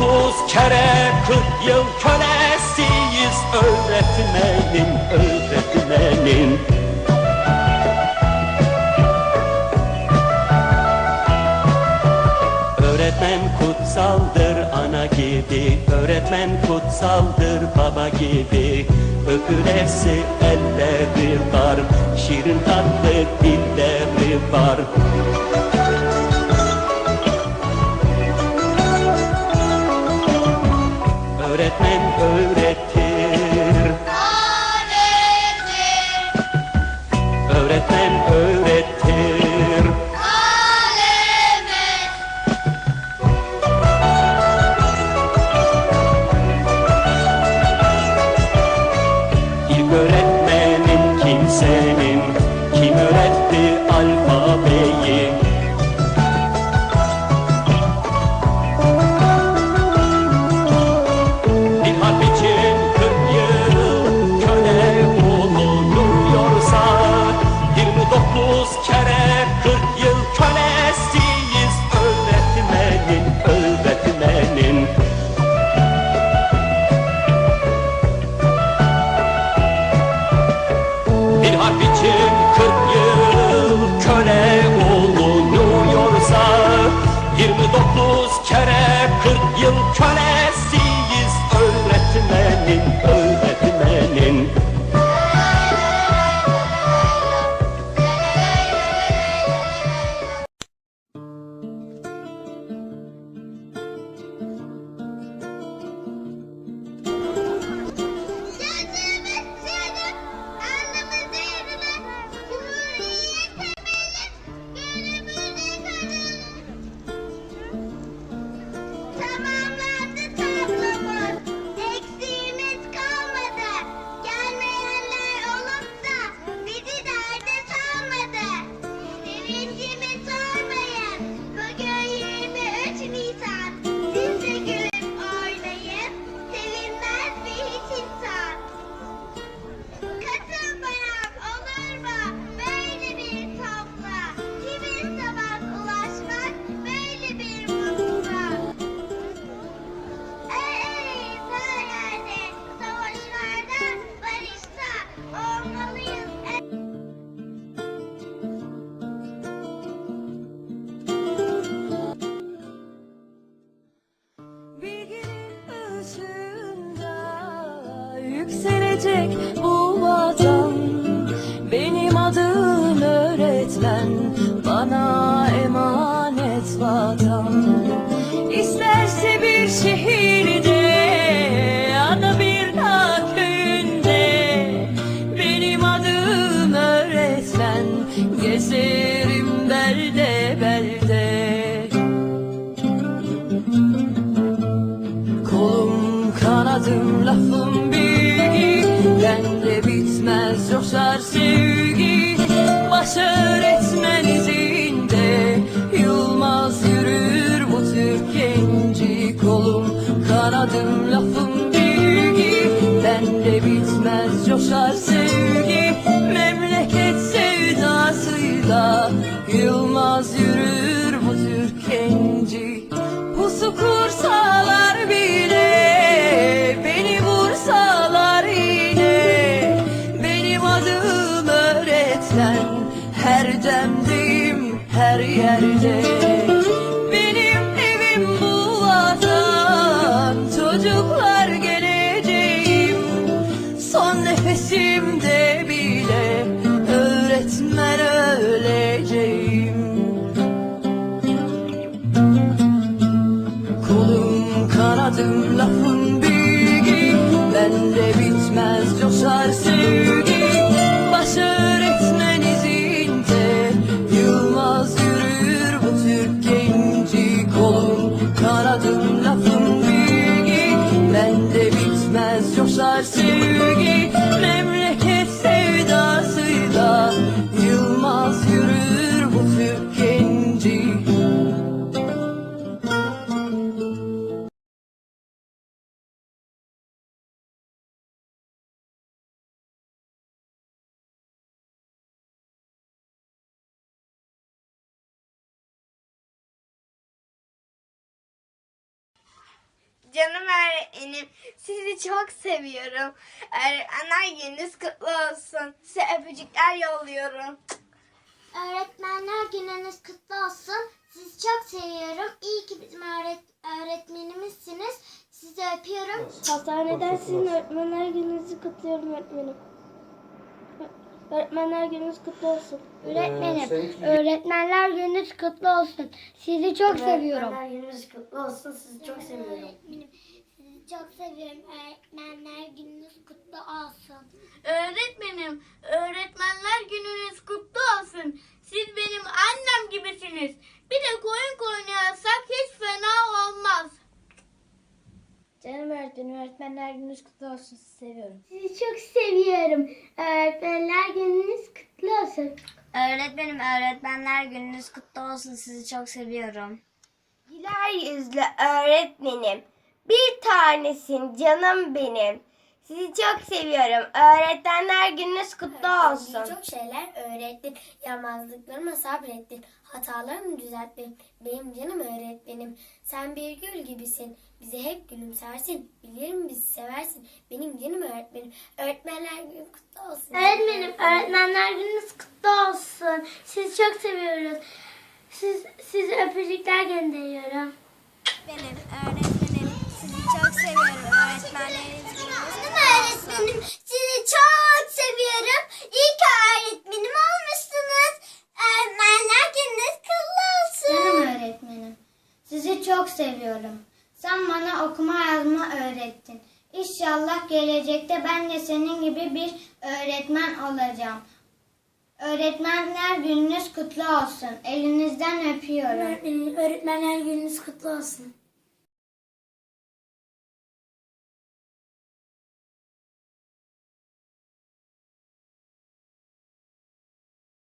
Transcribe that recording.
29 kere 40 yıl kölesiyiz. Öğretmenin öğretmenin Öğretmen kutsaldır ana gibi. Öğretmen kutsaldır baba gibi. Öpülesi elleri var. Şirin tatlı dilleri var İlk öğretmenin kimsenin 29 kere 40 yıl kölesiyiz yükselecek bu vatan Benim adım öğretmen bana emanet vatan İsterse bir şehirde ya da bir dağ köyünde Benim adım öğretmen gezerim belde belde. Kolum kanadım lafım kanadım Anladım lafın bilgi Bende bitmez coşar sevgi. Baş öğretmeniz ince Yılmaz yürür bu Türk genci Kolum kanadım lafın bilgi Bende bitmez coşar sevgi. Canım öğretmenim, sizi çok seviyorum. Öğretmenler gününüz kutlu olsun. Size öpücükler yolluyorum. Öğretmenler gününüz kutlu olsun. Sizi çok seviyorum. İyi ki bizim öğret öğretmenimizsiniz. Sizi öpüyorum. Hastaneden sizin öğretmenler gününüzü kutluyorum öğretmenim. Öğretmenler gününüz kutlu olsun. Öğretmenim, öğretmenler gününüz kutlu olsun. Sizi çok seviyorum. Öğretmenler gününüz kutlu olsun. Sizi çok seviyorum. Öğretmenim, sizi çok seviyorum. Öğretmenler gününüz kutlu olsun. Öğretmenim, öğretmenler gününüz kutlu olsun. Siz benim annem gibisiniz. Bir de koyun koynayasak Canım öğretmenim öğretmenler gününüz kutlu olsun. Sizi seviyorum. Sizi çok seviyorum. Öğretmenler gününüz kutlu olsun. Öğretmenim, öğretmenler gününüz kutlu olsun. Sizi çok seviyorum. Güler yüzlü öğretmenim. Bir tanesin canım benim. Sizi çok seviyorum. Öğretmenler gününüz kutlu olsun. Çok şeyler öğrettin. Yamazlıklarıma sabrettin. Hatalarımı düzelttin. Benim canım öğretmenim. Sen bir gül gibisin. Bize hep gülümsersin. Bilirim bizi seversin. Benim canım öğretmenim. Öğretmenler günü kutlu olsun. Öğretmenim öğretmenler gününüz kutlu olsun. Sizi çok seviyoruz. Siz, size öpücükler gönderiyorum. Benim öğretmenim, sizi çok seviyorum. Öğretmenleriniz öğretmenim sizi çok seviyorum. İyi ki öğretmenim olmuşsunuz. Öğretmenler gününüz kutlu olsun. Canım öğretmenim. Sizi çok seviyorum. Sen bana okuma yazma öğrettin. İnşallah gelecekte ben de senin gibi bir öğretmen olacağım. Öğretmenler gününüz kutlu olsun. Elinizden öpüyorum. Öğretmenim öğretmenler gününüz kutlu olsun.